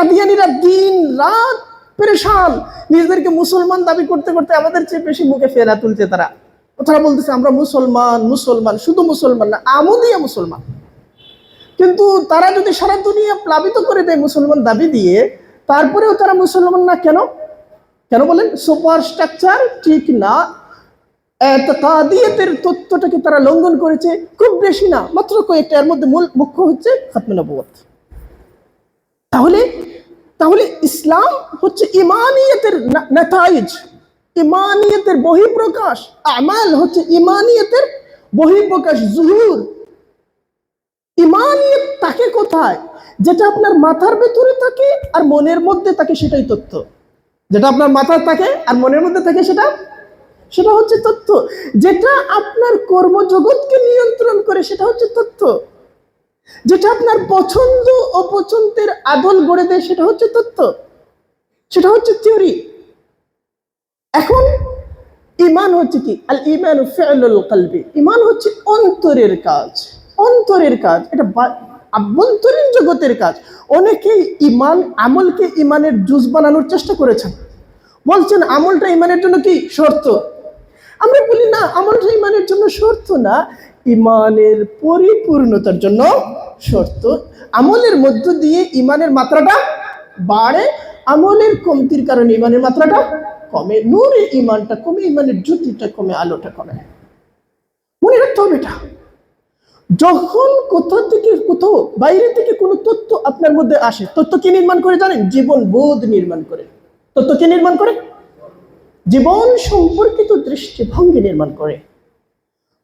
কাদিয়ানিরা দিন রাত পেরেশান। নিজেদেরকে মুসলমান দাবি করতে করতে আমাদের চেয়ে বেশি মুখে ফেরা তুলছে তারা। তারা বলতেছে, আমরা মুসলমান মুসলমান, শুধু মুসলমান না, আমদিয়া মুসলমান। কিন্তু তারা যদি সারা দুনিয়া প্লাবিত করে দেয় মুসলমান দাবি দিয়ে, তারপরেও তারা মুসলমান না কেন? কেন বলেন? সুপার স্ট্রাকচার ঠিক না। এতকাদিয়তের তত্ত্বটাকে তারা লঙ্ঘন করেছে, খুব বেশি না, মাত্র কয়েকটা, এর মধ্যে মূল মুখ্য হচ্ছে খাতমে তাহলে তাহলে ইসলাম হচ্ছে ইমানিয়তের নেতাইজ, ইমানিয়তের বহিঃপ্রকাশ। আমাল হচ্ছে ইমানিয়তের বহিঃপ্রকাশ, জুহুর। ইমানিয়ত তাকে কোথায়? যেটা আপনার মাথার ভেতরে থাকে আর মনের মধ্যে থাকে, সেটাই তথ্য। যেটা আপনার মাথায় থাকে আর মনের মধ্যে থাকে, সেটা সেটা হচ্ছে তথ্য। যেটা আপনার কর্মজগৎকে নিয়ন্ত্রণ করে, সেটা হচ্ছে তথ্য। যেটা আপনার পছন্দ অপছন্দের আদল গড়ে দেয়, সেটা হচ্ছে তথ্য। সেটা হচ্ছে থিওরি এখন, ইমান হচ্ছে কি? আল ইমান কালবি। ইমান হচ্ছে অন্তরের কাজ। অন্তরের কাজ, এটা আভ্যন্তরীণ জগতের কাজ। অনেকেই ইমান, আমলকে ইমানের জুস বানানোর চেষ্টা করেছেন। বলছেন, আমলটা ইমানের জন্য কি? শর্ত। আমরা বলি, না আমলটা ইমানের জন্য শর্ত না, ইমানের পরিপূর্ণতার জন্য শর্ত। আমলের মধ্য দিয়ে ইমানের মাত্রাটা বাড়ে, আমলের কমতির কারণে ইমানের মাত্রাটা কমে নূরে ইমানটা কমে, ইমানের জ্যোতিটা কমে, আলোটা কমে। মনে রাখতে হবে এটা। যখন কোথা থেকে, কোথাও বাইরে থেকে কোনো তথ্য আপনার মধ্যে আসে, তথ্য কি নির্মাণ করে জানেন? জীবন বোধ নির্মাণ করে। তথ্য কি নির্মাণ করে? জীবন সম্পর্কিত দৃষ্টিভঙ্গি নির্মাণ করে।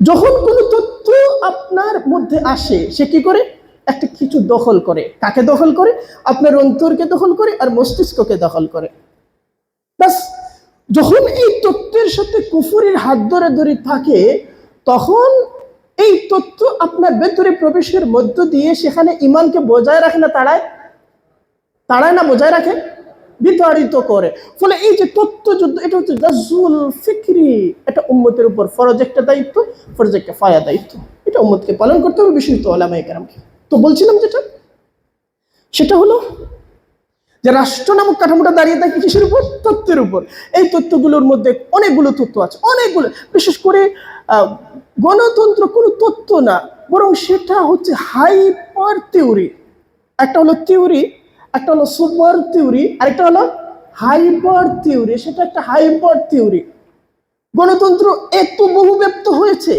যখন কোনো তথ্য আপনার মধ্যে আসে, সে কি করে? একটা কিছু দখল করে। কাকে দখল করে? আপনার অন্তরকে দখল করে আর মস্তিষ্ককে দখল করে। ব্যাস, যখন এই তথ্যের সাথে কুফুরের হাত ধরে ধরে থাকে, তখন এই তথ্য আপনার ভেতরে প্রবেশের মধ্য দিয়ে সেখানে ইমানকে বজায় রাখে না, তাড়ায়? তাড়ায় না, বজায় রাখে? বিতাড়িত করে। ফলে এই যে তথ্য যুদ্ধ এটা হচ্ছে গাজুল ফিক্রি, এটা উম্মতের উপর ফরজ একটা দায়িত্ব, ফরজ একটা ফায়া দায়িত্ব। এটা উম্মতকে পালন করতে হবে বিশেষত ওলামাই কেরামকে। তো বলছিলাম যেটা, সেটা হলো যে রাষ্ট্র নামক কাঠামোটা দাঁড়িয়ে থাকে কিসের উপর? তথ্যের উপর। এই তথ্যগুলোর মধ্যে অনেকগুলো তথ্য আছে, অনেকগুলো। বিশেষ করে গণতন্ত্র কোনো তথ্য না, বরং সেটা হচ্ছে হাইপার থিওরি। একটা হলো থিওরি একটা হলো সুপার থিওরি আরেকটা হলো হাইপার থিওরি সেটা একটা হাইপার থিওরি গণতন্ত্র এত বহুব্যাপ্ত হয়েছে।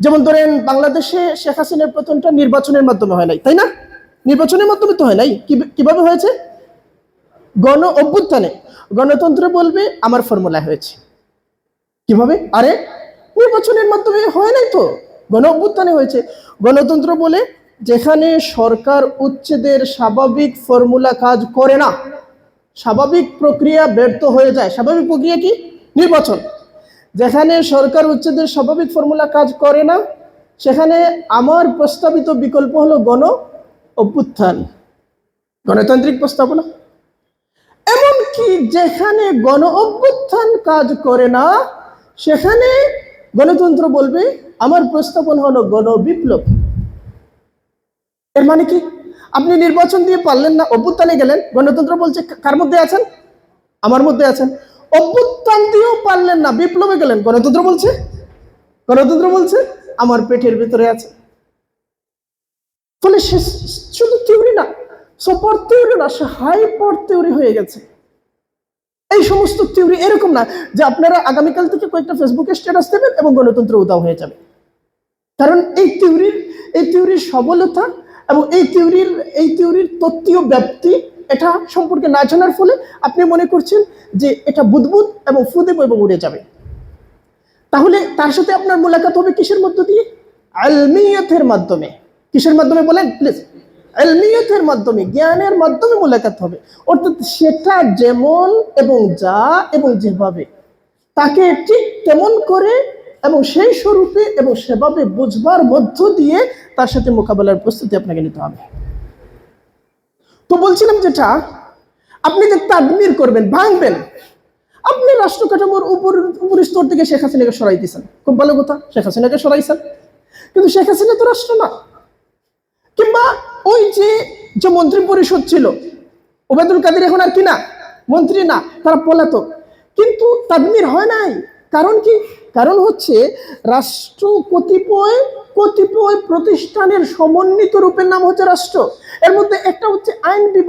যেমন ধরেন বাংলাদেশে শেখ হাসিনার প্রথমটা নির্বাচনের মাধ্যমে হয় নাই, তাই না? নির্বাচনের মাধ্যমে তো হয় নাই। কীভাবে হয়েছে? গণ অভ্যুত্থানে। গণতন্ত্র বলবে, আমার ফর্মুলা হয়েছে। কীভাবে? আরে, নির্বাচনের মাধ্যমে হয় নাই তো। গণ অভ্যুত্থানে হয়েছে। গণতন্ত্র বলে যেখানে সরকার উচ্ছেদের স্বাভাবিক ফর্মুলা কাজ করে না। স্বাভাবিক প্রক্রিয়া ব্যর্থ হয়ে যায়। স্বাভাবিক প্রক্রিয়া কি? নির্বাচন। যেখানে সরকার উচ্ছেদের স্বাভাবিক ফর্মুলা কাজ করে না, সেখানে আমার প্রস্তাবিত বিকল্প হলো গণ অভ্যুত্থান। গণতান্ত্রিক প্রস্তাবনা। এমনকি যেখানে গণ অভ্যুত্থান কাজ করে না, সেখানে গণতন্ত্র বলবে, আমার প্রস্তাবন হলো গণ বিপ্লব। এর মানে কি? আপনি নির্বাচন দিয়ে পারলেন না, অভ্যুত্থানে গেলেন, গণতন্ত্র বলছে কার মধ্যে আছেন? আমার মধ্যে আছেন। অভ্যুত্থান দিয়েও পারলেন না, বিপ্লবে গেলেন, গণতন্ত্র বলছে? গণতন্ত্র বলছে, আমার পেটের ভিতরে আছে। ফলে সে শুধু থিওরি না সুপার থিওরি না, সে হাইপার থিওরি হয়ে গেছে। এই সমস্ত থিওরি এরকম না যে আপনারা আগামীকাল থেকে কয়েকটা ফেসবুকে স্ট্যাটাস দেবেন এবং গণতন্ত্র উদাও হয়ে যাবে। কারণ এই থিওরির এই থিওরির সবলতা এবং এই থিওরির এই থিওরির তত্ত্বীয় ব্যাপ্তি এটা সম্পর্কে না জানার ফলে আপনি মনে করছেন যে এটা বুদবুদ এবং ফুদেব এবং উড়ে যাবে। তাহলে তার সাথে আপনার মোলাকাত হবে কিসের মধ্য দিয়ে? আলমিয়তের মাধ্যমে। কিসের মাধ্যমে বলেন? প্লিজ আলমিয়তের মাধ্যমে, জ্ঞানের মাধ্যমে মোলাকাত হবে। অর্থাৎ সেটা যেমন এবং যা এবং যেভাবে, তাকে ঠিক তেমন করে এবং সেই স্বরূপে এবং সেভাবে বুঝবার মধ্য দিয়ে তার সাথে মোকাবেলার প্রস্তুতি আপনাকে নিতে হবে। তো বলছিলাম যেটা, আপনি যে তাদমির করবেন, ভাঙবেন, আপনি রাষ্ট্র কাঠামোর উপর উপর স্তর থেকে শেখ হাসিনাকে সরাই দিয়েছেন। খুব ভালো কথা, শেখ হাসিনাকে সরাইছেন। কিন্তু শেখ হাসিনা তো রাষ্ট্র না। কিংবা ওই যে যে মন্ত্রী পরিষদ ছিল, ওবায়দুল কাদের এখন আর কি না? মন্ত্রী না, তারা পলাতক। কিন্তু তাদমির হয় নাই। কারণ কি? কারণ হচ্ছে রাষ্ট্র কতিপয় কতিপয় প্রতিষ্ঠানের সমন্বিত রূপের নাম হচ্ছে রাষ্ট্র। এর মধ্যে একটা হচ্ছে আইন বিভাগ।